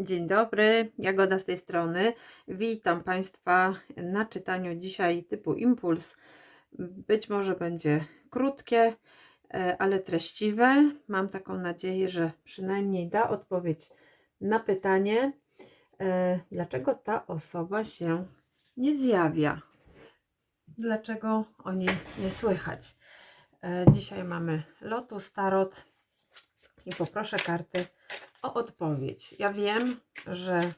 Dzień dobry, Jagoda z tej strony. Witam Państwa na czytaniu dzisiaj typu Impuls. Być może będzie krótkie, e, ale treściwe. Mam taką nadzieję, że przynajmniej da odpowiedź na pytanie, e, dlaczego ta osoba się nie zjawia. Dlaczego o niej nie słychać. E, Dzisiaj mamy Lotus Tarot i poproszę karty o odpowiedź. Ja wiem, że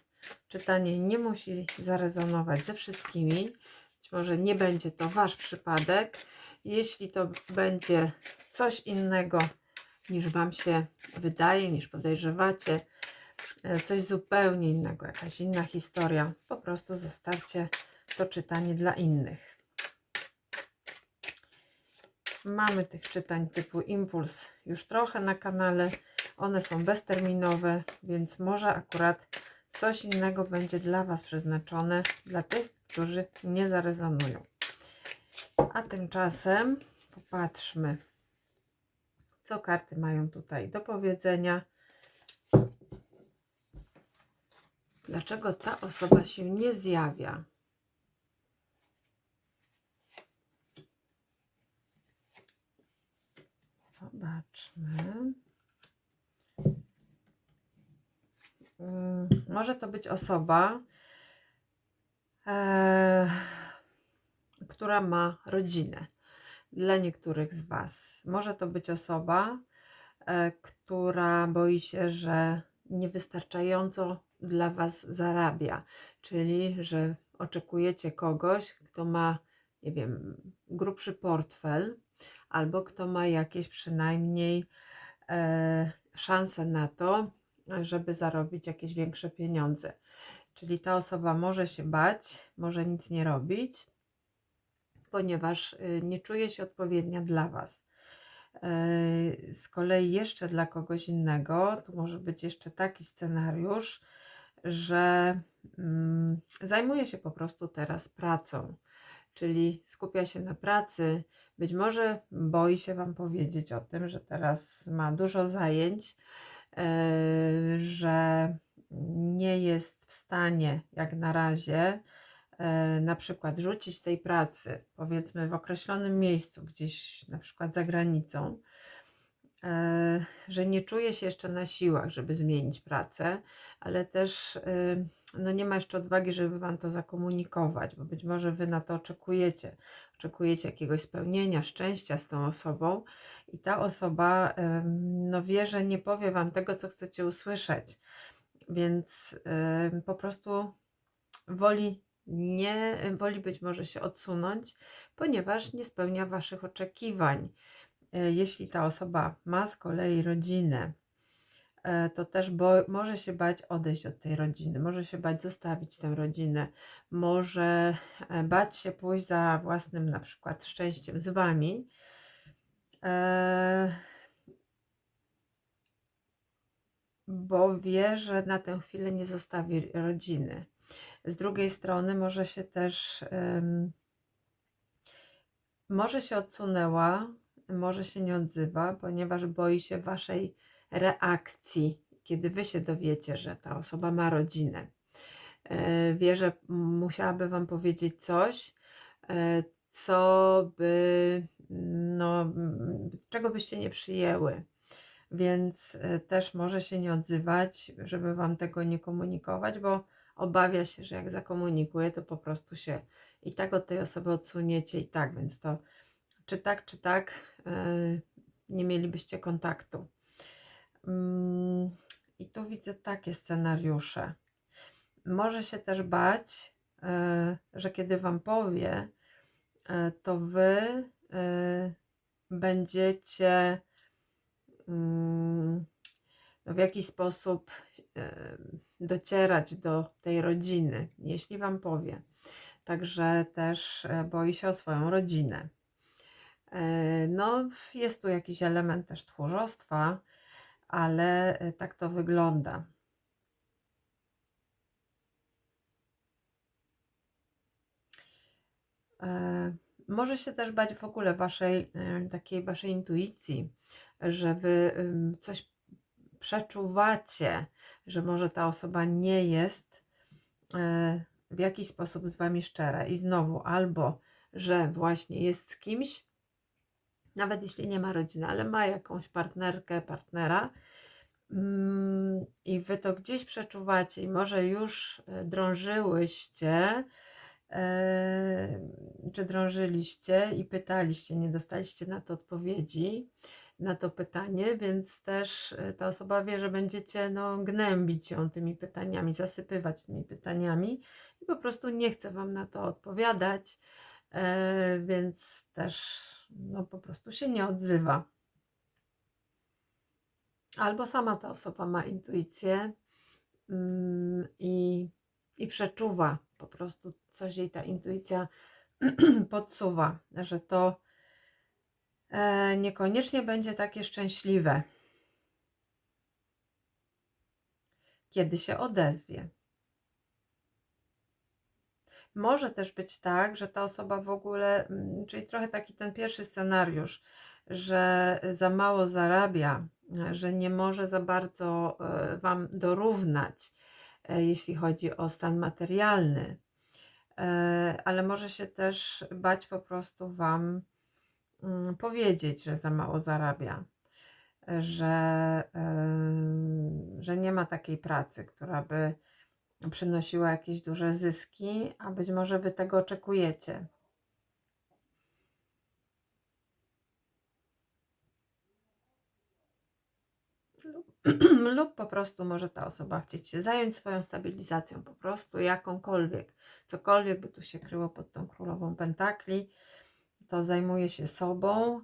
czytanie nie musi zarezonować ze wszystkimi. Być może nie będzie to Wasz przypadek. Jeśli to będzie coś innego niż Wam się wydaje, niż podejrzewacie, e, coś zupełnie innego, jakaś inna historia, po prostu zostawcie to czytanie dla innych. Mamy tych czytań typu Impuls już trochę na kanale. One są bezterminowe, więc może akurat coś innego będzie dla Was przeznaczone, dla tych, którzy nie zarezonują. A tymczasem popatrzmy, co karty mają tutaj do powiedzenia. Dlaczego ta osoba się nie zjawia? Zobaczmy. Mm, Może to być osoba, e, która ma rodzinę. Dla niektórych z Was. Może to być osoba, e, która boi się, że niewystarczająco dla Was zarabia, czyli że oczekujecie kogoś, kto ma, nie wiem, grubszy portfel, albo kto ma jakieś przynajmniej e, szanse na to, żeby zarobić jakieś większe pieniądze. Czyli ta osoba może się bać, może nic nie robić, ponieważ y, nie czuje się odpowiednia dla Was. E, Z kolei jeszcze dla kogoś innego, tu może być jeszcze taki scenariusz, że mm, zajmuje się po prostu teraz pracą, czyli skupia się na pracy. Być może boi się Wam powiedzieć o tym, że teraz ma dużo zajęć, e, że nie jest w stanie jak na razie e, na przykład rzucić tej pracy, powiedzmy w określonym miejscu, gdzieś na przykład za granicą, e, że nie czuje się jeszcze na siłach, żeby zmienić pracę, ale też no nie ma jeszcze odwagi, żeby Wam to zakomunikować, bo być może Wy na to oczekujecie. Oczekujecie jakiegoś spełnienia, szczęścia z tą osobą i ta osoba no wie, że nie powie Wam tego, co chcecie usłyszeć, więc po prostu woli nie, woli być może się odsunąć, ponieważ nie spełnia Waszych oczekiwań. E, Jeśli ta osoba ma z kolei rodzinę, to też bo, może się bać odejść od tej rodziny, może się bać zostawić tę rodzinę, może e, bać się pójść za własnym na przykład szczęściem z Wami. E, bo wie, że na tę chwilę nie zostawi rodziny. Z drugiej strony może się też może się odsunęła, może się nie odzywa, ponieważ boi się waszej reakcji, kiedy wy się dowiecie, że ta osoba ma rodzinę. E, Wie, że musiałaby wam powiedzieć coś, e, co by, no, czego byście nie przyjęły. Więc e, też może się nie odzywać, żeby wam tego nie komunikować, bo obawia się, że jak zakomunikuje, to po prostu się i tak od tej osoby odsuniecie i tak, więc to czy tak, czy tak yy, nie mielibyście kontaktu. Mm, I tu widzę takie scenariusze. Może się też bać, yy, że kiedy Wam powie, yy, to Wy yy, będziecie mm, no w jakiś sposób e, docierać do tej rodziny, jeśli Wam powie. Także też e, boi się o swoją rodzinę. E, No, jest tu jakiś element też tchórzostwa, ale e, tak to wygląda. E, Może się też bać w ogóle waszej e, takiej waszej intuicji, że wy coś przeczuwacie, że może ta osoba nie jest w jakiś sposób z wami szczera. I znowu, albo że właśnie jest z kimś, nawet jeśli nie ma rodziny, ale ma jakąś partnerkę, partnera. mm, I wy to gdzieś przeczuwacie, i może już e, drążyłyście, e, czy drążyliście i pytaliście, nie dostaliście na to odpowiedzi, na to pytanie, więc też e, ta osoba wie, że będziecie no, gnębić ją tymi pytaniami, zasypywać tymi pytaniami i po prostu nie chce Wam na to odpowiadać, więc też no, po prostu się nie odzywa. Albo sama ta osoba ma intuicję mm, i, i przeczuwa po prostu coś jej ta intuicja podsuwa, że to e, niekoniecznie będzie takie szczęśliwe, kiedy się odezwie. Może też być tak, że ta osoba w ogóle, mm, czyli trochę taki ten pierwszy scenariusz, że za mało zarabia, że nie może za bardzo e, Wam dorównać, e, jeśli chodzi o stan materialny, E, ale może się też bać po prostu Wam mm, powiedzieć, że za mało zarabia, że, że nie ma takiej pracy, która by przynosiła jakieś duże zyski, a być może Wy tego oczekujecie. Lub, po prostu może ta osoba chcieć się zająć swoją stabilizacją, po prostu jakąkolwiek, cokolwiek by tu się kryło pod tą królową pentakli, to zajmuje się sobą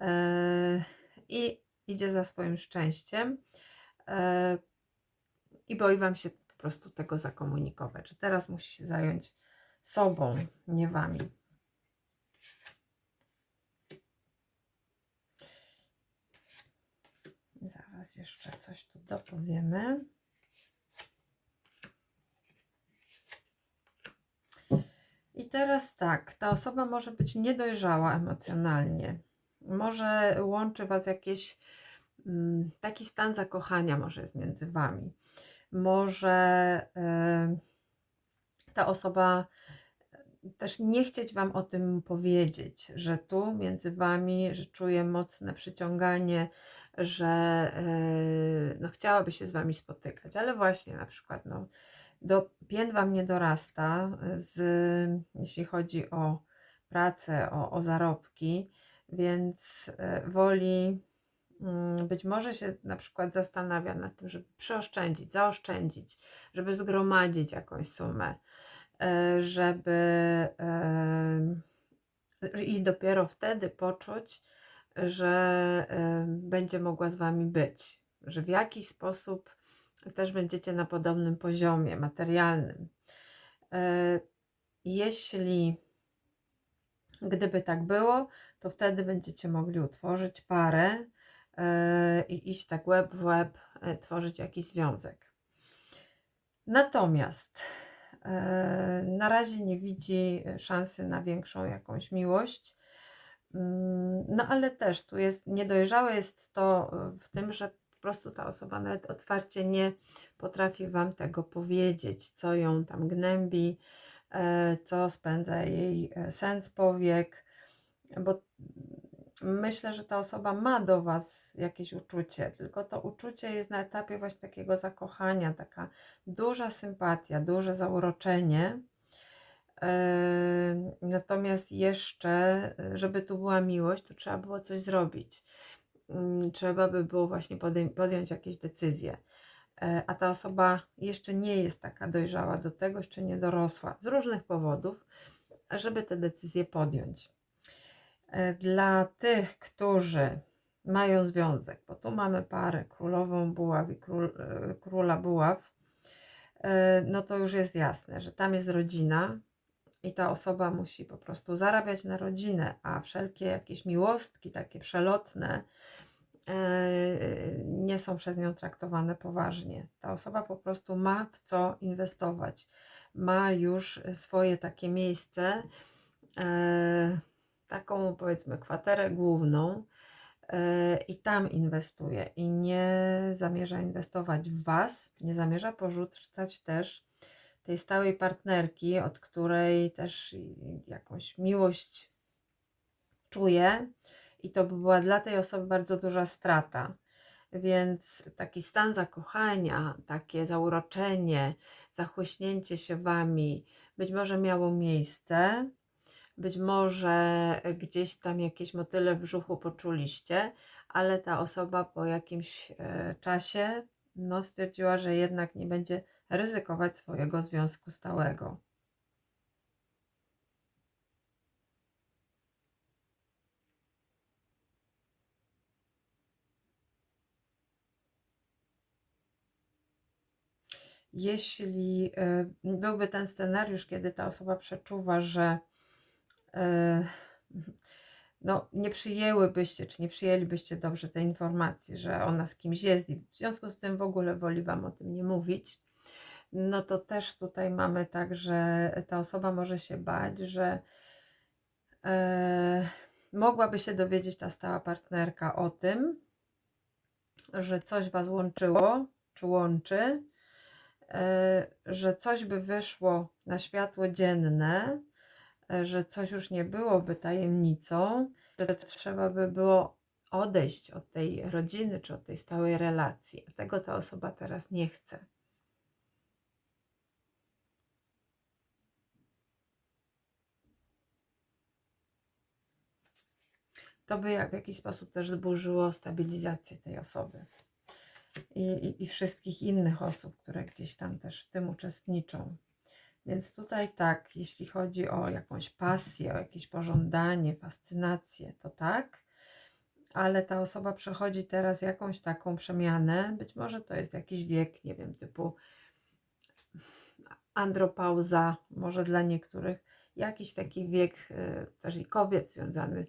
e, i idzie za swoim szczęściem e, i boi Wam się prostu tego zakomunikować, że teraz musi się zająć sobą, nie Wami. Zaraz jeszcze coś tu dopowiemy. I teraz tak, ta osoba może być niedojrzała emocjonalnie. Może łączy Was jakieś mm, taki stan zakochania, może jest między Wami. Może e, ta osoba też nie chcieć Wam o tym powiedzieć, że tu między Wami, że czuje mocne przyciąganie, że e, no, chciałaby się z Wami spotykać, ale właśnie na przykład no, do, pięt Wam nie dorasta, z, jeśli chodzi o pracę, o, o zarobki, więc e, woli być może się na przykład zastanawia nad tym, żeby przeoszczędzić, zaoszczędzić, żeby zgromadzić jakąś sumę, e, żeby i dopiero wtedy poczuć, że będzie mogła z Wami być, że w jakiś sposób też będziecie na podobnym poziomie materialnym. E, jeśli gdyby tak było, to wtedy będziecie mogli utworzyć parę i iść tak web w web, e, tworzyć jakiś związek. Natomiast na razie nie widzi szansy na większą jakąś miłość. Mm, no ale też tu jest niedojrzałe jest to w tym, że po prostu ta osoba nawet otwarcie nie potrafi Wam tego powiedzieć, co ją tam gnębi, e, co spędza jej e, sens powiek, bo myślę, że ta osoba ma do Was jakieś uczucie, tylko to uczucie jest na etapie właśnie takiego zakochania, taka duża sympatia, duże zauroczenie. Natomiast jeszcze, żeby tu była miłość, to trzeba było coś zrobić. Mm, trzeba by było właśnie podjąć jakieś decyzje. E, a ta osoba jeszcze nie jest taka dojrzała do tego, jeszcze nie dorosła z różnych powodów, żeby te decyzje podjąć. E, dla tych, którzy mają związek, bo tu mamy parę królową buław i król, e, króla buław, no to już jest jasne, że tam jest rodzina, i ta osoba musi po prostu zarabiać na rodzinę, a wszelkie jakieś miłostki, takie przelotne, e, nie są przez nią traktowane poważnie. Ta osoba po prostu ma w co inwestować, ma już swoje takie miejsce, e, taką powiedzmy kwaterę główną, e, i tam inwestuje i nie zamierza inwestować w Was, nie zamierza porzucać też tej stałej partnerki, od której też jakąś miłość czuje i to by była dla tej osoby bardzo duża strata. Więc taki stan zakochania, takie zauroczenie, zachłyśnięcie się wami być może miało miejsce, być może gdzieś tam jakieś motyle w brzuchu poczuliście, ale ta osoba po jakimś e, czasie no, stwierdziła, że jednak nie będzie ryzykować swojego związku stałego. Jeśli e, byłby ten scenariusz, kiedy ta osoba przeczuwa, że no, nie przyjęłybyście, czy nie przyjęlibyście dobrze tej informacji, że ona z kimś jest i w związku z tym w ogóle woli Wam o tym nie mówić, no to też tutaj mamy tak, że ta osoba może się bać, że e, mogłaby się dowiedzieć ta stała partnerka o tym, że coś Was łączyło, czy łączy, e, że coś by wyszło na światło dzienne, e, że coś już nie byłoby tajemnicą, że trzeba by było odejść od tej rodziny czy od tej stałej relacji. Tego ta osoba teraz nie chce. to by jak w jakiś sposób też zburzyło stabilizację tej osoby i, i, i wszystkich innych osób, które gdzieś tam też w tym uczestniczą. Więc tutaj tak, jeśli chodzi o jakąś pasję, o jakieś pożądanie, fascynację, to tak, ale ta osoba przechodzi teraz jakąś taką przemianę, być może to jest jakiś wiek, nie wiem, typu andropauza, może dla niektórych, jakiś taki wiek y, też i kobiet związany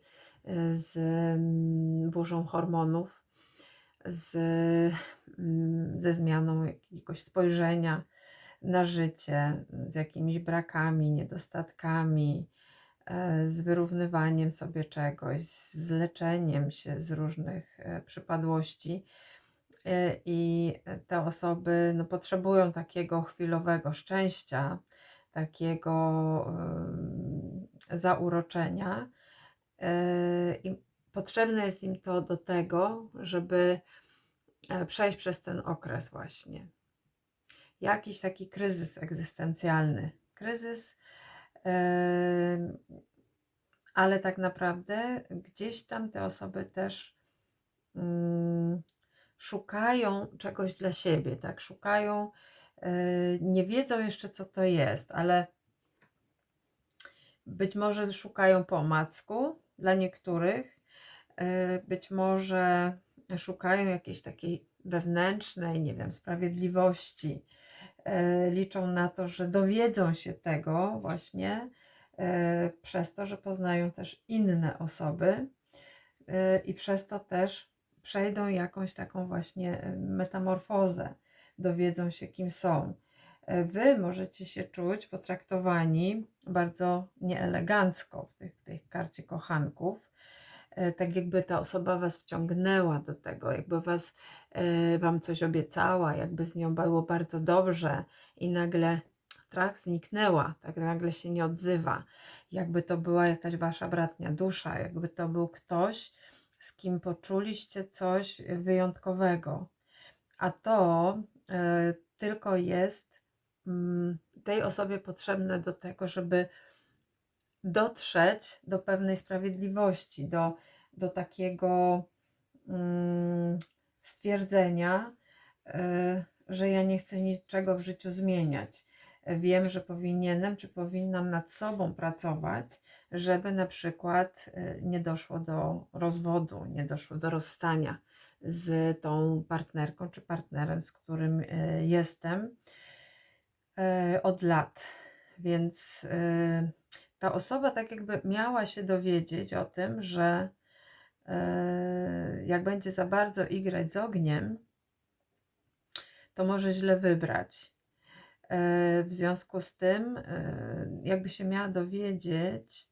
z mm, burzą hormonów, z, mm, ze zmianą jakiegoś spojrzenia na życie, z jakimiś brakami, niedostatkami, e, z wyrównywaniem sobie czegoś, z leczeniem się z różnych e, przypadłości. E, I te osoby no, potrzebują takiego chwilowego szczęścia, takiego zauroczenia, i potrzebne jest im to do tego, żeby przejść przez ten okres właśnie. Jakiś taki kryzys egzystencjalny. Kryzys, ale tak naprawdę gdzieś tam te osoby też mm, szukają czegoś dla siebie, tak? Szukają, e, nie wiedzą jeszcze co to jest, ale być może szukają po omacku, dla niektórych. E, być może szukają jakiejś takiej wewnętrznej, nie wiem, sprawiedliwości. E, liczą na to, że dowiedzą się tego właśnie e, przez to, że poznają też inne osoby i przez to też przejdą jakąś taką właśnie metamorfozę, dowiedzą się, kim są. Wy możecie się czuć potraktowani bardzo nieelegancko w tych, tych karcie kochanków. E, tak jakby ta osoba was wciągnęła do tego, jakby was, e, wam coś obiecała, jakby z nią było bardzo dobrze i nagle trach zniknęła, tak nagle się nie odzywa. Jakby to była jakaś wasza bratnia dusza, jakby to był ktoś, z kim poczuliście coś wyjątkowego. A to y, tylko jest Mm, tej osobie potrzebne do tego, żeby dotrzeć do pewnej sprawiedliwości, do, do takiego mm, stwierdzenia, y, że ja nie chcę niczego w życiu zmieniać. Wiem, że powinienem czy powinnam nad sobą pracować, żeby na przykład y, nie doszło do rozwodu, nie doszło do rozstania z tą partnerką czy partnerem, z którym y, jestem E, od lat. Więc e, ta osoba tak jakby miała się dowiedzieć o tym, że e, jak będzie za bardzo igrać z ogniem, to może źle wybrać. W związku z tym, jakby się miała dowiedzieć,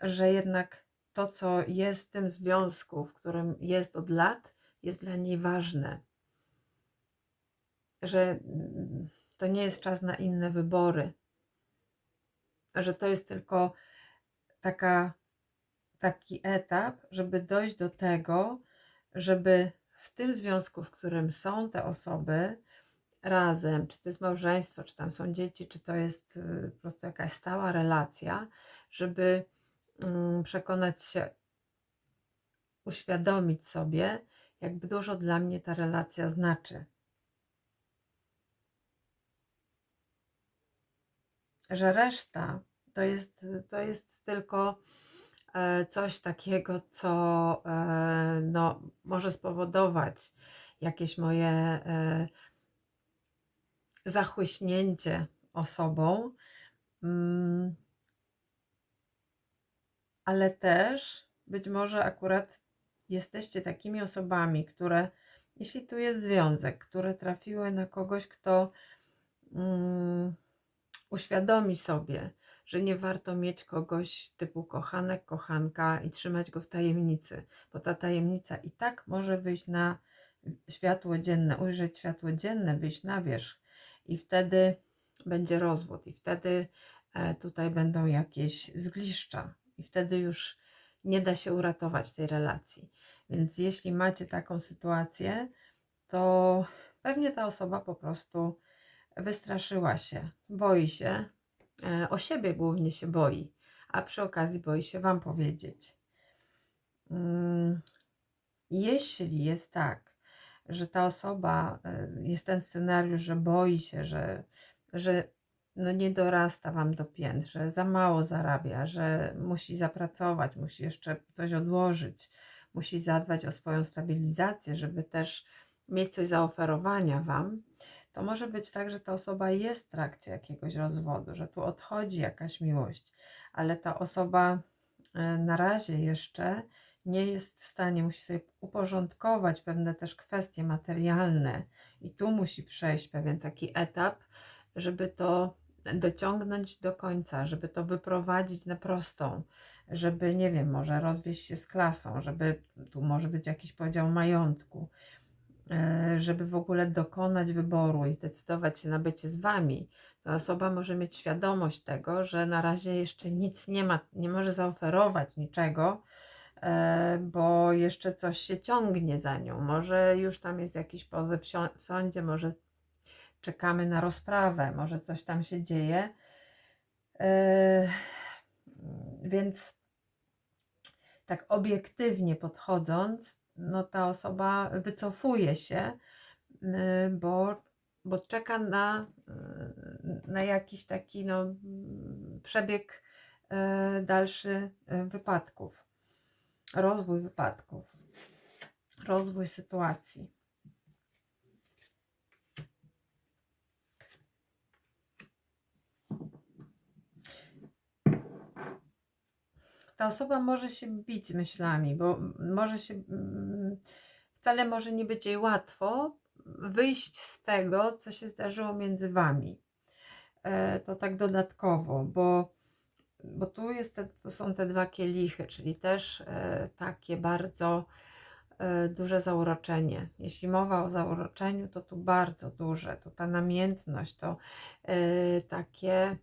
że jednak to, co jest w tym związku, w którym jest od lat, jest dla niej ważne. Że mm, to nie jest czas na inne wybory, że to jest tylko taka, taki etap, żeby dojść do tego, żeby w tym związku, w którym są te osoby razem, czy to jest małżeństwo, czy tam są dzieci, czy to jest y, po prostu jakaś stała relacja, żeby mm, przekonać się, uświadomić sobie, jak dużo dla mnie ta relacja znaczy. Że reszta to jest, to jest tylko e, coś takiego, co e, no, może spowodować jakieś moje e, zachłyśnięcie osobą, mm, ale też być może akurat jesteście takimi osobami, które, jeśli tu jest związek, które trafiły na kogoś, kto mm, uświadomi sobie, że nie warto mieć kogoś typu kochanek, kochanka i trzymać go w tajemnicy, bo ta tajemnica i tak może wyjść na światło dzienne, ujrzeć światło dzienne, wyjść na wierzch i wtedy będzie rozwód i wtedy e, tutaj będą jakieś zgliszcza i wtedy już nie da się uratować tej relacji. Więc jeśli macie taką sytuację, to pewnie ta osoba po prostu wystraszyła się, boi się, o siebie głównie się boi, a przy okazji boi się Wam powiedzieć. Mm, jeśli jest tak, że ta osoba, e, jest ten scenariusz, że boi się, że, że no nie dorasta Wam do pięt, że za mało zarabia, że musi zapracować, musi jeszcze coś odłożyć, musi zadbać o swoją stabilizację, żeby też mieć coś zaoferowania Wam, to może być tak, że ta osoba jest w trakcie jakiegoś rozwodu, że tu odchodzi jakaś miłość, ale ta osoba e, na razie jeszcze nie jest w stanie, musi sobie uporządkować pewne też kwestie materialne. I tu musi przejść pewien taki etap, żeby to dociągnąć do końca, żeby to wyprowadzić na prostą, żeby, nie wiem, może rozwieść się z klasą, żeby tu może być jakiś podział majątku, żeby w ogóle dokonać wyboru i zdecydować się na bycie z Wami. Ta osoba może mieć świadomość tego, że na razie jeszcze nic nie ma, nie może zaoferować niczego, e, bo jeszcze coś się ciągnie za nią. Może już tam jest jakiś pozew w sądzie, może czekamy na rozprawę, może coś tam się dzieje. Yy, więc tak obiektywnie podchodząc, no ta osoba wycofuje się, yy, bo, bo czeka na, yy, na jakiś taki no, przebieg dalszy wypadków, rozwój wypadków, rozwój sytuacji. Osoba może się bić myślami, bo może się, mm, wcale może nie być jej łatwo wyjść z tego, co się zdarzyło między wami. E, to tak dodatkowo, bo, bo tu jest te, to są te dwa kielichy, czyli też e, takie bardzo e, duże zauroczenie. Jeśli mowa o zauroczeniu, to tu bardzo duże, to ta namiętność, to takie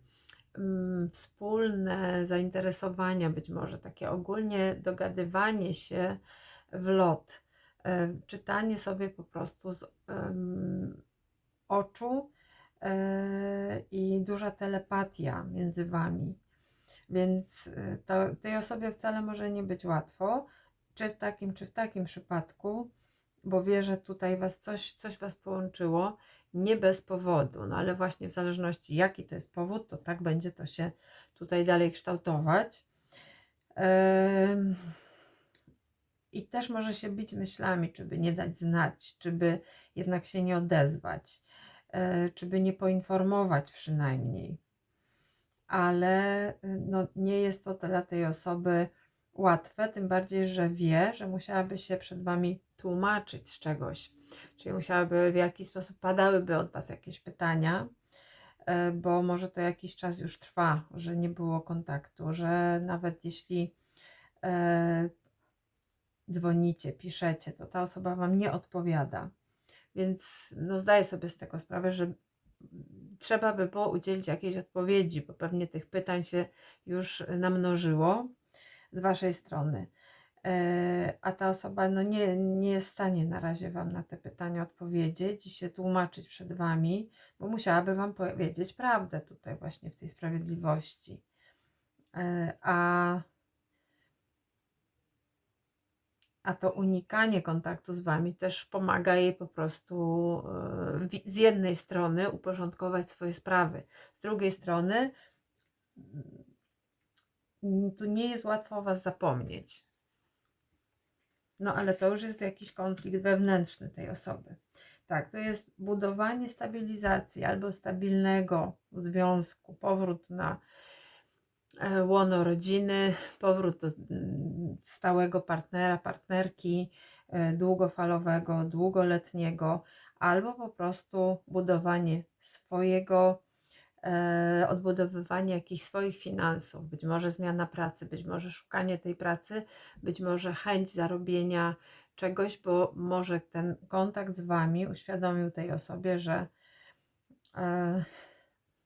wspólne zainteresowania, być może takie ogólnie dogadywanie się w lot, e, czytanie sobie po prostu z oczu e, i duża telepatia między wami. Więc e, to, tej osobie wcale może nie być łatwo, czy w takim, czy w takim przypadku, bo wie, że tutaj was coś, coś was połączyło nie bez powodu, no ale właśnie w zależności jaki to jest powód, to tak będzie to się tutaj dalej kształtować. I też może się bić myślami, czy by nie dać znać, czy by jednak się nie odezwać, e, czy by nie poinformować przynajmniej. Ale no, nie jest to dla tej osoby łatwe, tym bardziej, że wie, że musiałaby się przed Wami tłumaczyć z czegoś. Czyli musiałaby w jakiś sposób padałyby od Was jakieś pytania, e, bo może to jakiś czas już trwa, że nie było kontaktu, że nawet jeśli e, dzwonicie, piszecie, to ta osoba Wam nie odpowiada. Więc no, zdaję sobie z tego sprawę, że trzeba by było udzielić jakiejś odpowiedzi, bo pewnie tych pytań się już namnożyło z Waszej strony. E, A ta osoba no nie, nie jest w stanie na razie Wam na te pytania odpowiedzieć i się tłumaczyć przed Wami, bo musiałaby Wam powiedzieć prawdę tutaj właśnie w tej sprawiedliwości. E, A a to unikanie kontaktu z Wami też pomaga jej po prostu e, z jednej strony uporządkować swoje sprawy, z drugiej strony tu nie jest łatwo o Was zapomnieć. No ale to już jest jakiś konflikt wewnętrzny tej osoby. Tak, to jest budowanie stabilizacji albo stabilnego związku, powrót na e, łono rodziny, powrót do mm, stałego partnera, partnerki, e, długofalowego, długoletniego, albo po prostu budowanie swojego, odbudowywanie jakichś swoich finansów, być może zmiana pracy, być może szukanie tej pracy, być może chęć zarobienia czegoś, bo może ten kontakt z Wami uświadomił tej osobie, że e,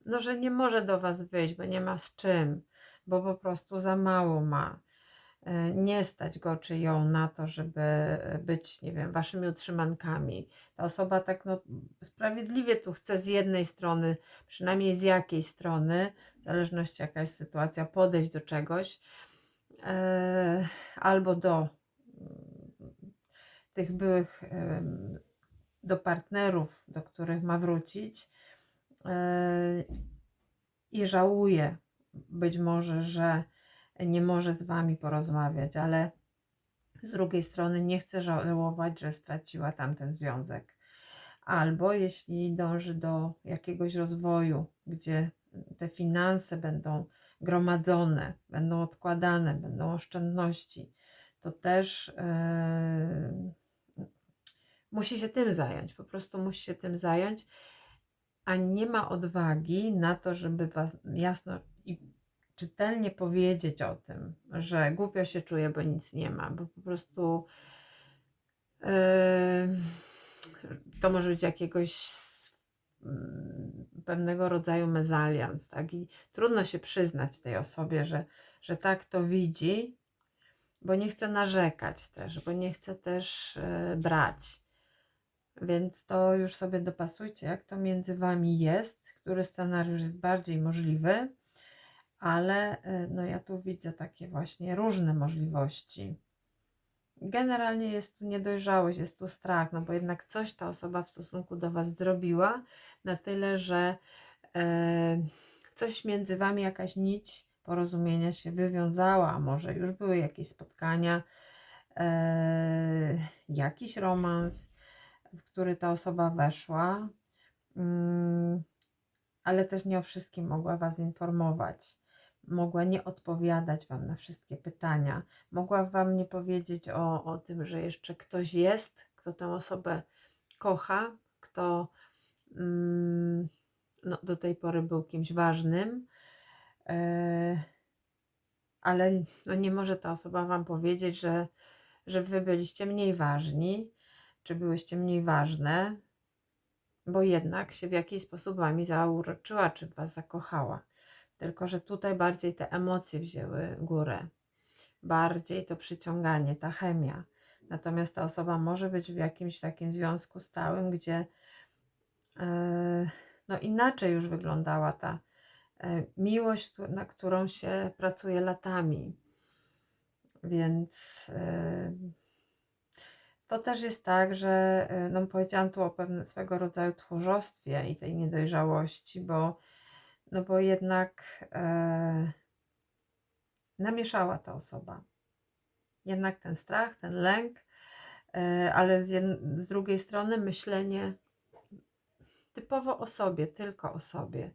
no, że nie może do Was wyjść, bo nie ma z czym, bo po prostu za mało ma. E, Nie stać go czy ją na to, żeby być, nie wiem, waszymi utrzymankami. Ta osoba tak no, sprawiedliwie tu chce z jednej strony, przynajmniej z jakiej strony, w zależności jaka jest sytuacja, podejść do czegoś, e, albo do mm, tych byłych, do partnerów, do których ma wrócić e, i żałuje być może, że nie może z wami porozmawiać, ale z drugiej strony nie chce żałować, że straciła tamten związek. Albo jeśli dąży do jakiegoś rozwoju, gdzie te finanse będą gromadzone, będą odkładane, będą oszczędności, to też yy, musi się tym zająć, po prostu musi się tym zająć, a nie ma odwagi na to, żeby was jasno i czytelnie powiedzieć o tym, że głupio się czuje, bo nic nie ma, bo po prostu yy, to może być jakiegoś mm, pewnego rodzaju mezalians, tak? I trudno się przyznać tej osobie, że, że tak to widzi, bo nie chce narzekać też, bo nie chce też yy, brać. Więc to już sobie dopasujcie, jak to między Wami jest, który scenariusz jest bardziej możliwy, ale y, no ja tu widzę takie właśnie różne możliwości. Generalnie jest tu niedojrzałość, jest tu strach, no bo jednak coś ta osoba w stosunku do Was zrobiła na tyle, że e, coś między Wami, jakaś nić porozumienia się wywiązała, a może już były jakieś spotkania, e, jakiś romans, w który ta osoba weszła, mm, ale też nie o wszystkim mogła Was informować. Mogła nie odpowiadać Wam na wszystkie pytania. Mogła Wam nie powiedzieć o, o tym, że jeszcze ktoś jest, kto tę osobę kocha, kto mm, no, do tej pory był kimś ważnym. E, ale no, nie może ta osoba Wam powiedzieć, że, że Wy byliście mniej ważni, czy byłyście mniej ważne, bo jednak się w jakiś sposób Wami zauroczyła, czy Was zakochała. Tylko, że tutaj bardziej te emocje wzięły górę, bardziej to przyciąganie, ta chemia. Natomiast ta osoba może być w jakimś takim związku stałym, gdzie e, no inaczej już wyglądała ta e, miłość, na którą się pracuje latami. Więc e, to też jest tak, że no powiedziałam tu o pewnym swego rodzaju tchórzostwie i tej niedojrzałości, bo no bo jednak e, namieszała ta osoba. Jednak ten strach, ten lęk, e, ale z, z drugiej strony myślenie typowo o sobie, tylko o sobie.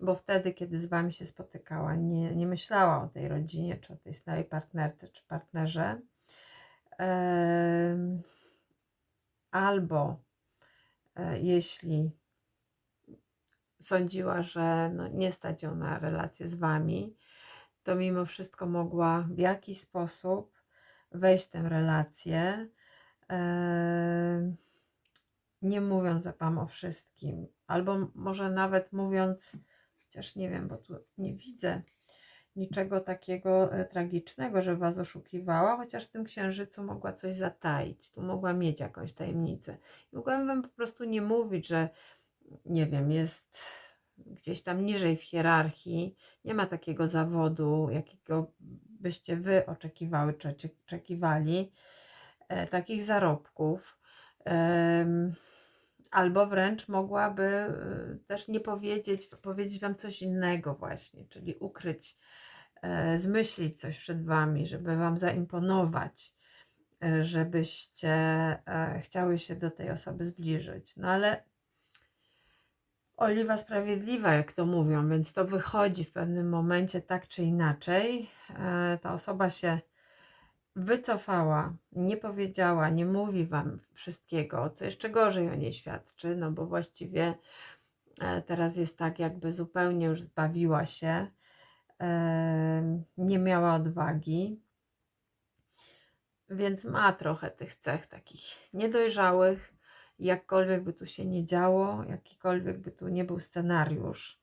Bo wtedy, kiedy z Wami się spotykała, nie, nie myślała o tej rodzinie, czy o tej stałej partnerce, czy partnerze. Em, albo e, jeśli sądziła, że no, nie stać ją na relację z Wami, to mimo wszystko mogła w jakiś sposób wejść w tę relację, nie mówiąc Wam o wszystkim, albo może nawet mówiąc, chociaż nie wiem, bo tu nie widzę niczego takiego e, tragicznego, że Was oszukiwała, chociaż w tym księżycu mogła coś zataić, tu mogła mieć jakąś tajemnicę. I mogłabym Wam po prostu nie mówić, że nie wiem, jest gdzieś tam niżej w hierarchii, nie ma takiego zawodu, jakiego byście Wy oczekiwały czy oczekiwali, e, takich zarobków. Em, Albo wręcz mogłaby e, też nie powiedzieć, powiedzieć Wam coś innego, właśnie, czyli ukryć, e, zmyślić coś przed Wami, żeby Wam zaimponować, e, żebyście e, chciały się do tej osoby zbliżyć. No ale oliwa sprawiedliwa, jak to mówią, więc to wychodzi w pewnym momencie tak czy inaczej. E, Ta osoba się wycofała, nie powiedziała, nie mówi wam wszystkiego, co jeszcze gorzej o niej świadczy, no bo właściwie e, teraz jest tak, jakby zupełnie już zbawiła się, e, nie miała odwagi, więc ma trochę tych cech takich niedojrzałych. Jakkolwiek by tu się nie działo, jakikolwiek by tu nie był scenariusz,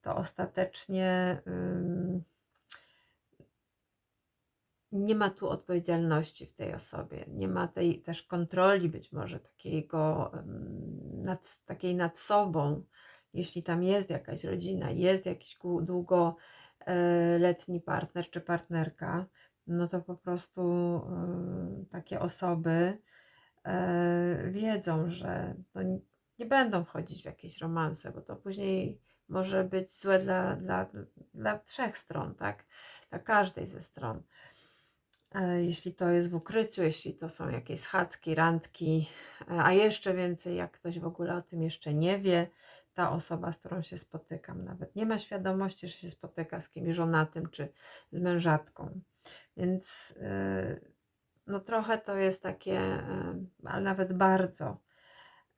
to ostatecznie. nie ma tu odpowiedzialności w tej osobie, nie ma tej też kontroli, być może takiego, nad, takiej nad sobą, jeśli tam jest jakaś rodzina, jest jakiś długoletni partner czy partnerka, no to po prostu e, takie osoby wiedzą, że no nie- będą wchodzić w jakieś romanse, bo to później może być złe dla, dla, dla trzech stron, tak? Dla każdej ze stron. E, Jeśli to jest w ukryciu, jeśli to są jakieś schadzki, randki, e, a jeszcze więcej, jak ktoś w ogóle o tym jeszcze nie wie, ta osoba, z którą się spotykam, nawet nie ma świadomości, że się spotyka z kimś żonatym czy z mężatką. Więc e, no trochę to jest takie, ale nawet bardzo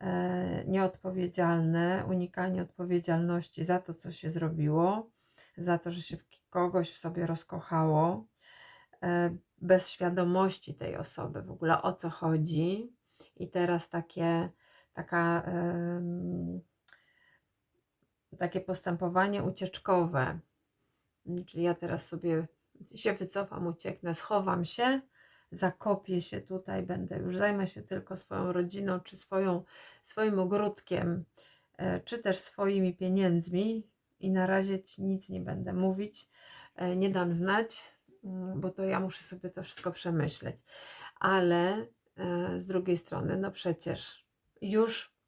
e, nieodpowiedzialne, unikanie odpowiedzialności za to, co się zrobiło, za to, że się kogoś w sobie rozkochało, e, bez świadomości tej osoby, w ogóle o co chodzi. I teraz takie, taka, takie postępowanie ucieczkowe, czyli ja teraz sobie się wycofam, ucieknę, schowam się, zakopię się tutaj, będę już zajmę się tylko swoją rodziną, czy swoją, swoim ogródkiem, e, czy też swoimi pieniędzmi i na razie ci nic nie będę mówić, e, nie dam znać, mm, bo to ja muszę sobie to wszystko przemyśleć. Ale e, z drugiej strony, no przecież już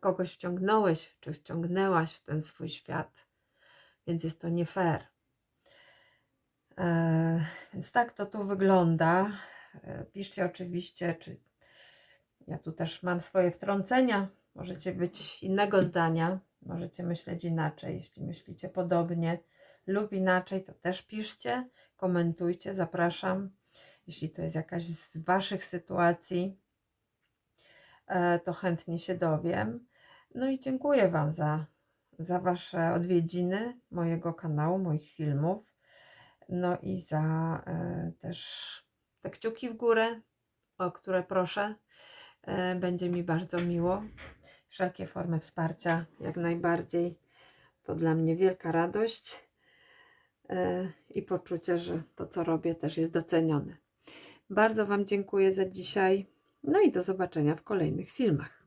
kogoś wciągnąłeś, czy wciągnęłaś w ten swój świat, więc jest to nie fair. Więc tak to tu wygląda. E, Piszcie oczywiście, czy ja tu też mam swoje wtrącenia. Możecie być innego zdania, możecie myśleć inaczej. Jeśli myślicie podobnie lub inaczej, to też piszcie, komentujcie, zapraszam. Jeśli to jest jakaś z Waszych sytuacji, e, to chętnie się dowiem. No i dziękuję Wam za, za Wasze odwiedziny mojego kanału, moich filmów. No i za e, też te kciuki w górę, o które proszę. E, będzie mi bardzo miło. Wszelkie formy wsparcia, jak najbardziej. To dla mnie wielka radość e, i poczucie, że to, co robię, też jest docenione. Bardzo Wam dziękuję za dzisiaj. No i do zobaczenia w kolejnych filmach.